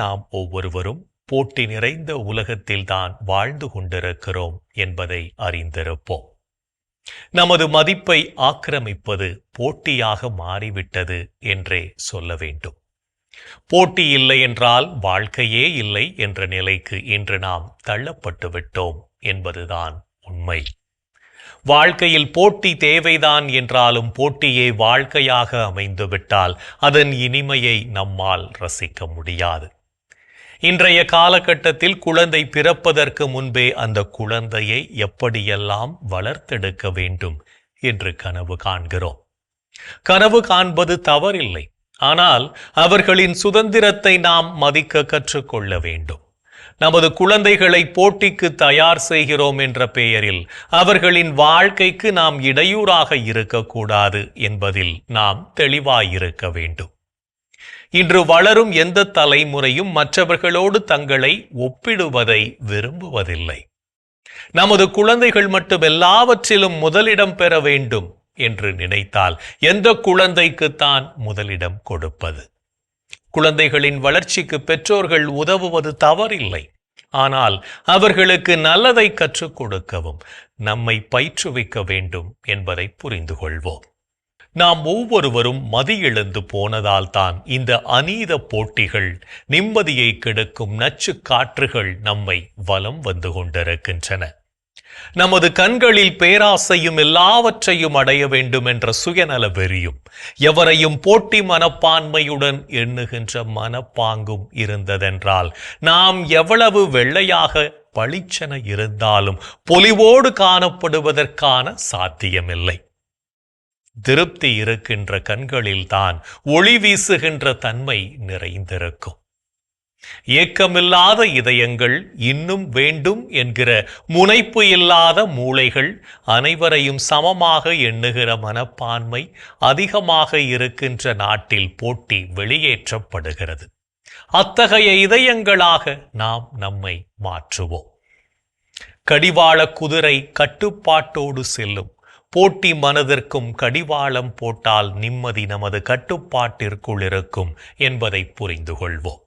நாம் ஒவ்வொருவரும் போட்டி நிறைந்த உலகத்தில்தான் வாழ்ந்து கொண்டிருக்கிறோம் என்பதை அறிந்திருப்போம். நமது மதிப்பை ஆக்கிரமிப்பது போட்டியாக மாறிவிட்டது என்றே சொல்ல வேண்டும். போட்டி இல்லை என்றால் வாழ்க்கையே இல்லை என்ற நிலைக்கு இன்று நாம் தள்ளப்பட்டு விட்டோம் என்பதுதான் உண்மை. வாழ்க்கையில் போட்டி தேவைதான் என்றாலும் போட்டியே வாழ்க்கையாக அமைந்துவிட்டால் அதன் இனிமையை நம்மால் ரசிக்க முடியாது. இன்றைய காலகட்டத்தில் குழந்தை பிறப்பதற்கு முன்பே அந்த குழந்தையை எப்படியெல்லாம் வளர்த்தெடுக்க வேண்டும் என்று கனவு காண்கிறோம். கனவு காண்பது தவறில்லை. ஆனால் அவர்களின் சுதந்திரத்தை நாம் மதிக்க கற்றுக்கொள்ள வேண்டும். நமது குழந்தைகளை போட்டிக்கு தயார் செய்கிறோம் என்ற பெயரில் அவர்களின் வாழ்க்கைக்கு நாம் இடையூறாக இருக்கக்கூடாது என்பதில் நாம் தெளிவாயிருக்க வேண்டும். இன்று வளரும் எந்த தலைமுறையும் மற்றவர்களோடு தங்களை ஒப்பிடுவதை விரும்புவதில்லை. நமது குழந்தைகள் மட்டும் எல்லாவற்றிலும் முதலிடம் பெற வேண்டும் என்று நினைத்தால் எந்த குழந்தைக்குத்தான் முதலிடம் கொடுப்பது? குழந்தைகளின் வளர்ச்சிக்கு பெற்றோர்கள் உதவுவது தவறில்லை. ஆனால் அவர்களுக்கு நல்லதை கற்றுக் கொடுக்கவும் நம்மை பயிற்றுவிக்க வேண்டும் என்பதை புரிந்து கொள்வோம் நாம் ஒவ்வொருவரும் மதியிழந்து போனதால்தான் இந்த அநீத போட்டிகள் நிம்மதியை கெடுக்கும் நச்சு காற்றுகள் நம்மை வலம் வந்து கொண்டிருக்கின்றன. நமது கண்களில் பேராசையும் எல்லாவற்றையும் அடைய வேண்டும் என்ற சுயநல வெறியும் எவரையும் போட்டி மனப்பான்மையுடன் எண்ணுகின்ற மனப்பாங்கும் இருந்ததென்றால் நாம் எவ்வளவு வெள்ளையாக பளிச்சென இருந்தாலும் பொலிவோடு காணப்படுவதற்கான சாத்தியமில்லை. திருப்தி இருக்கின்ற கண்களில்தான் ஒளி வீசுகின்ற தன்மை நிறைந்திருக்கும். ஏக்கமில்லாத இதயங்கள் இன்னும் வேண்டும் என்கிற முனைப்பு இல்லாத மூளைகள் அனைவரையும் சமமாக எண்ணுகிற மனப்பான்மை அதிகமாக இருக்கின்ற நாட்டில் போட்டி வெளியேற்றப்படுகிறது. அத்தகைய இதயங்களாக நாம் நம்மை மாற்றுவோம். கடிவாள குதிரை கட்டுப்பாட்டோடு செல்லும் போட்டி மனதிற்கும் கடிவாளம் போட்டால் நிம்மதி நமது கட்டுப்பாட்டிற்குள் இருக்கும் என்பதை புரிந்து கொள்வோம்